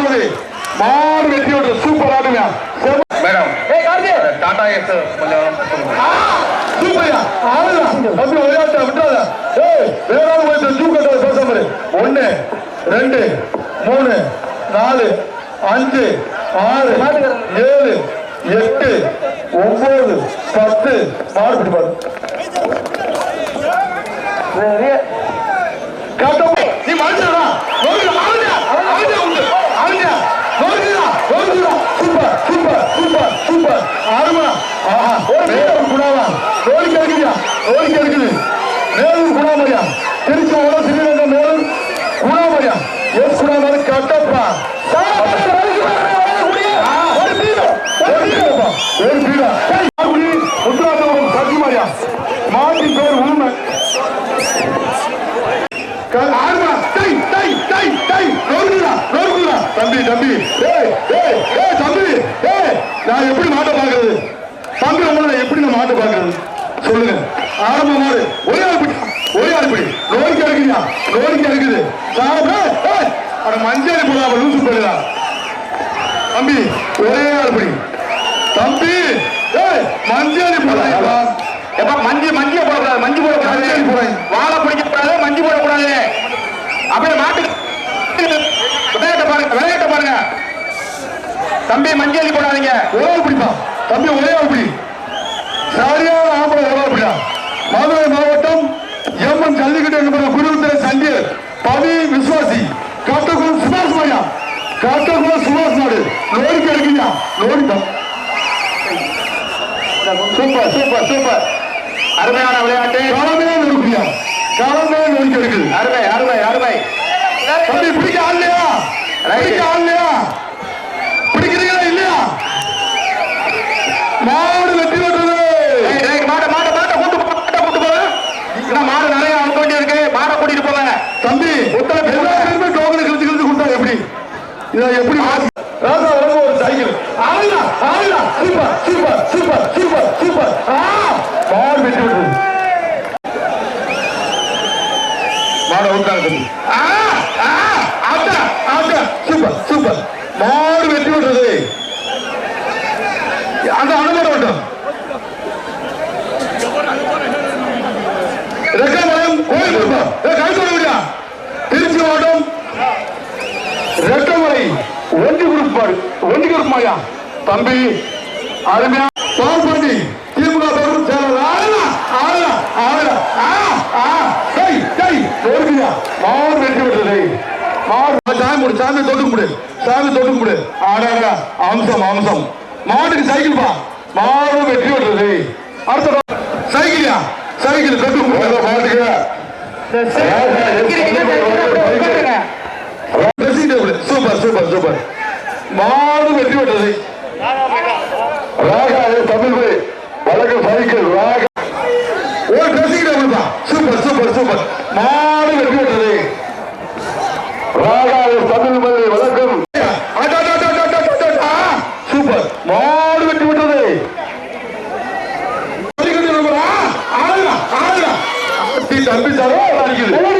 கூடாது மாடு வெற்றி விட்டு சூப்பர் ஆடுங்க மேடம் டாடா எஸ் கொஞ்சம் சூப்பர்யா ஆடுங்க தம்பி விளையாட்ட விட்டாத ஏய் வேற ஆள் போய் தூக்கத்தை பேச மாதிரி ஒண்ணு ரெண்டு மூணு நாலு அஞ்சு ஆறு ஏழு எட்டு ஒன்பது பத்து மாடு பிடி குணமரியா திருச்சி மாவட்டம் ஸ்ரீரங்க எஸ் குணமரி கட்டப்பா. பேர் உண்மை. டை டை டை டை. தம்பி தம்பி. தம்பி. நான் எப்படி மாட்ட பாக்குறது தம்பி உங்களை எப்படி நான் மாட்ட பாக்குறது சொல்லுங்க. ஆரம்ப மாடு ஒரே ஆள் பிடி ஒரே ஆள் பிடி நோய்க்கு இருக்குதா நோய்க்கு இருக்குது சாப்பிட ஏய் அட மஞ்சள் போடா லூசு போடுடா தம்பி ஒரே ஆள் பிடி தம்பி மஞ்சள் எப்ப மஞ்சு மஞ்சு போடக்கூடாது மஞ்சு போடக்கூடாது. வாழை பிடிக்க கூடாது மஞ்சு போடக்கூடாது. அப்படியே மாட்டு விளையாட்ட பாருங்க விளையாட்ட பாருங்க. தம்பி மஞ்சள் போடாதீங்க. ஒரே பிடிப்பா. தம்பி ஒரே ஆள் பிடி. சரியான ஆம்பளை ஒரே பிடிடா. மதுரை மாவட்டம் எம்என் ஜல்லிக்கட்டு என்கிற குடும்பத்தை சண்டியர் பவி விஸ்வாசி காட்டகுளம் சுபாஷ் மாயா காட்டகுளம் சுபாஷ் நாடு லோரிக்கு எடுக்கீங்க லோரிதான் சூப்பர் சூப்பர் சூப்பர். அருமையான விளையாட்டு. களமே நொறுக்கியா களமே நொறுக்கி எடுக்குது அருமை அருமை அருமை. தம்பி பிடிக்க ஆள் இல்லையா? பிடிக்க ஆள் இல்லையா? பிடிக்கிறீங்களா இல்லையா? மாடு வெற்றி பெற்றது. மாட மாட மாட்ட கூட்டு மாட்ட கூட்டு போங்க இன்னும் மாடு நிறைய அனுப்ப வேண்டி இருக்கு. மாடை கூட்டிட்டு போங்க. தம்பி எல்லா பேருமே. டோக்கனை கிழிச்சு கிழிச்சு கொடுத்தா எப்படி? இதை எப்படி ராசா ஒரு சைக்கிள் ஆளுடா ஆளுடா சூப்பர் சூப்பர் சூப்பர் சூப்பர் பால் விட்டு மாடு வெற்றி விட்டது மாடு அவுட்டாங்க தம்பி சூப்பர் சூப்பர். மாடு வெற்றி விட்டது அந்த அனுமதி ரெக்கமலம் கோயில் கை திருச்சி மாவட்டம் தம்பி அருமையா மாறு சாமி முடி சாமி தொட்டுக்கு முடி சாமி தொட்டுக்கு முடி ஆடாடா அம்சம் அம்சம் மாட்டுக்கு சைக்கிள் பா மாறு வெற்றி விட்டது அடுத்த சைக்கிள் தொட்டு முடி மாட்டுக்கு சூப்பர் சூப்பர் சூப்பர் மாடு வெற்றி பெற்றது Sen bir zarar vergili.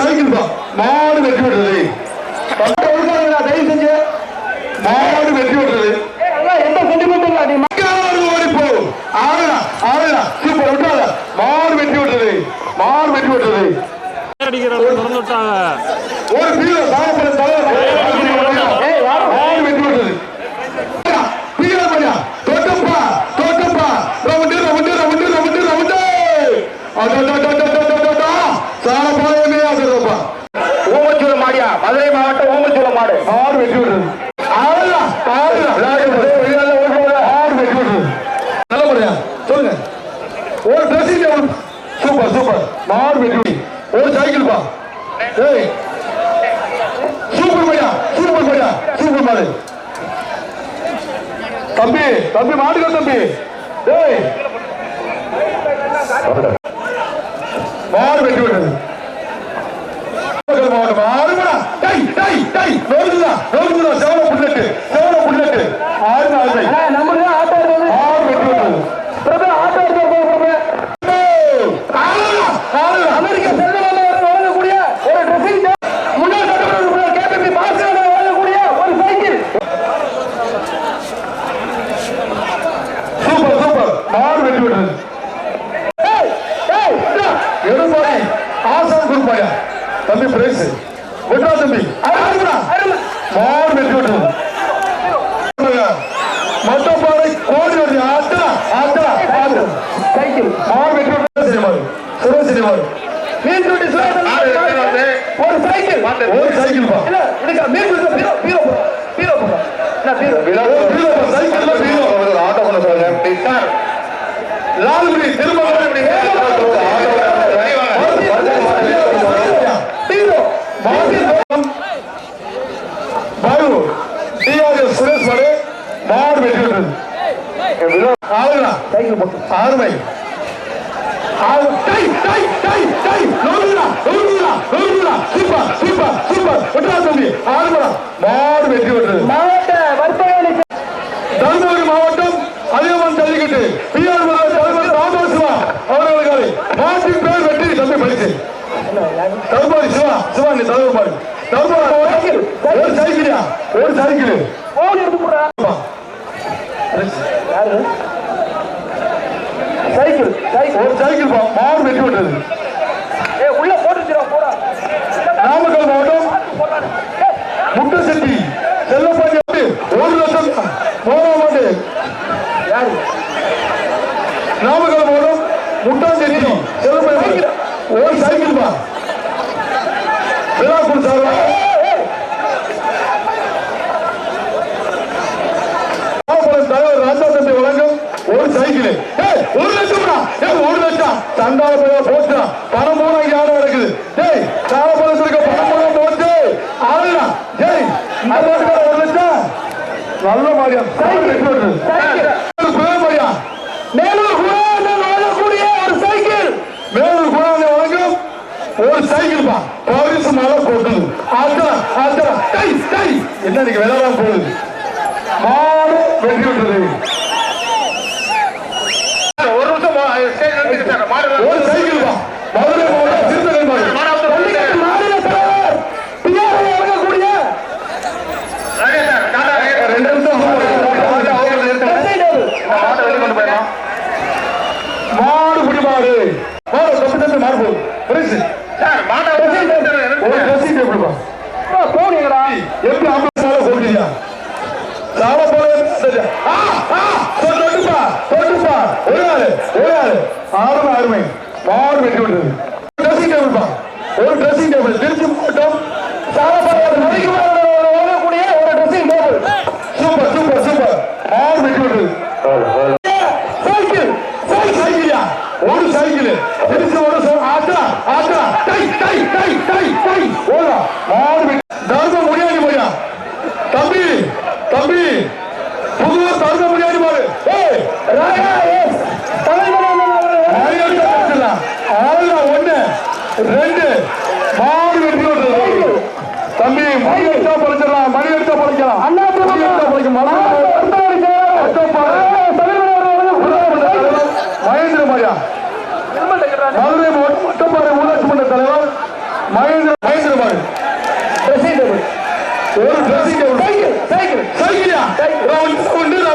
Cycle தான் மாடு வெற்றி விடுறது தயவு செஞ்சு. மாடு வெற்றி விடுறது எந்த சென்டிமெண்ட்டும் இல்லாடி ஓடிப்போ. ஆடுடா ஆடுடா. சூப்பர் விட்டாத மாடு வெற்றி விடுறது மாடு வெற்றி விடுறது ஒரு பீரோ சாப்பிட தலைவர் சொல்லுங்க. ஒரு ட்ரெஸ்ஸிங் டேபிள் சூப்பர் சூப்பர் மாடு வெற்றி ஒரு சைக்கிள் பா. ஏய். சூப்பர் பையா சூப்பர் பையா சூப்பர் மாடு. தம்பி தம்பி மாடுங்க தம்பி. ஏய். மாடு வெற்றி விட்டது டை டை டை விட்டார். லால்குடி திருமகனுடைய சுரேஷ் மாடு வெற்றி பெற்றது. ஆறுமை. Cycle cycle. ஒரு சைக்கிள் மாடு வெட்டி விட்டது. நல்ல மாதிரியா மேலூர் குழந்தை. வழங்கக்கூடிய ஒரு சைக்கிள். மேலூர் குழந்தை வழங்கும் ஒரு சைக்கிள் பா. போலீஸ் மேல போட்டது ஆத்தரா ஆத்தரா டை டை என்ன நீங்க விளையாட போகுது? மாடு வெட்டி விட்டுறது ஒரு நிமிஷம் ஒரு சைக்கிள் হয়ে বড় সবচেয়ে মারবো বুঝেছিস ஒண்ணு ரெண்டு மாடு தம்பி மணி எடுத்தா படைச்சிடலாம் மணி எடுத்தா படைக்கலாம் அண்ணா படைக்க மகேந்திர மாயா மதுரை மாவட்டம் வட்டப்பாறை ஊராட்சி மன்ற தலைவர் மகேந்திர மகேந்திர மாறு ஒரு dressing table cycle cycle cycle